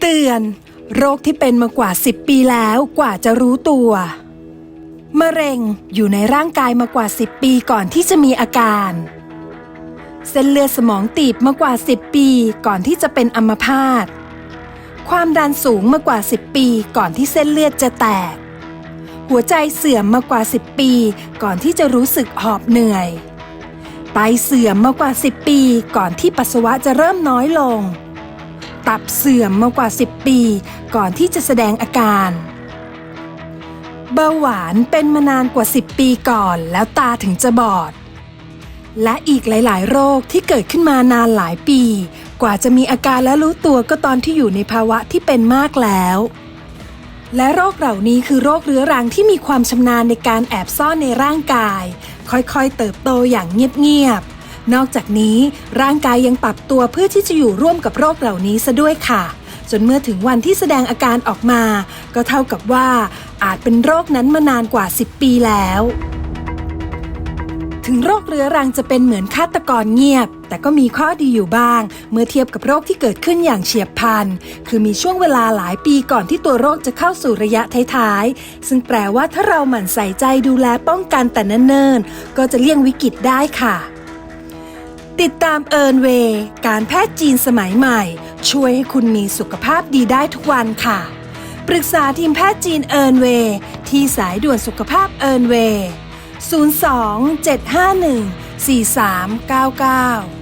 เตือน โรคที่เป็นมากว่า 10 ปีแล้วกว่าจะรู้ตัวมะเร็งอยู่ในร่างกายมากว่า 10 ปีก่อนที่จะมีอาการ เส้นเลือดสมองตีบมากว่า 10 ปีก่อนที่จะเป็นอัมพาตความดันสูงมากว่า 10 ปีก่อนที่เส้นเลือดจะแตก หัวใจเสื่อมมากว่า 10 ปีก่อนที่จะรู้สึกหอบเหนื่อยไตเสื่อมมากกว่า 10 ปีก่อนที่ปัสสาวะจะเริ่มน้อยลง ตับเสื่อมมากกว่า 10 ปี ก่อนที่จะแสดงอาการ เบาหวานเป็นมานานกว่า 10 ปีก่อนแล้วตาถึงจะบอด และอีกหลาย ๆ โรคที่เกิดขึ้นมานานหลายปี กว่าจะมีอาการและรู้ตัวก็ตอนที่อยู่ในภาวะที่เป็นมากแล้วและโรคเหล่านี้คือโรคเรื้อรังที่มีความชำนาญในการแอบซ่อนในร่างกาย ค่อยๆเติบโตอย่างเงียบๆ นอกจากนี้ร่างกายยังปรับตัวเพื่อที่จะอยู่ร่วมกับโรคเหล่านี้ซะด้วยค่ะ จนเมื่อถึงวันที่แสดงอาการออกมา ก็เท่ากับว่า อาจเป็นโรคนั้นมานานกว่า 10 ปีแล้ว ถึงโรคเรื้อรังจะเป็นเหมือนฆาตกรเงียบ แต่ก็มีข้อดีอยู่บ้าง เมื่อเทียบกับโรคที่เกิดขึ้นอย่างเฉียบพลัน คือมีช่วงเวลาหลายปีก่อนที่ตัวโรคจะเข้าสู่ระยะท้ายๆ ซึ่งแปลว่าถ้าเราหมั่นใส่ใจดูแลป้องกันแต่เนิ่นๆ ก็จะเลี่ยงวิกฤตได้ค่ะ ติดตามเอิร์นเวย์การแพทย์จีนสมัยใหม่ ช่วยให้คุณมีสุขภาพดีได้ทุกวันค่ะ ปรึกษาทีมแพทย์จีนเอิร์นเวย์ที่สายด่วนสุขภาพเอิร์นเวย์ 02 751 4399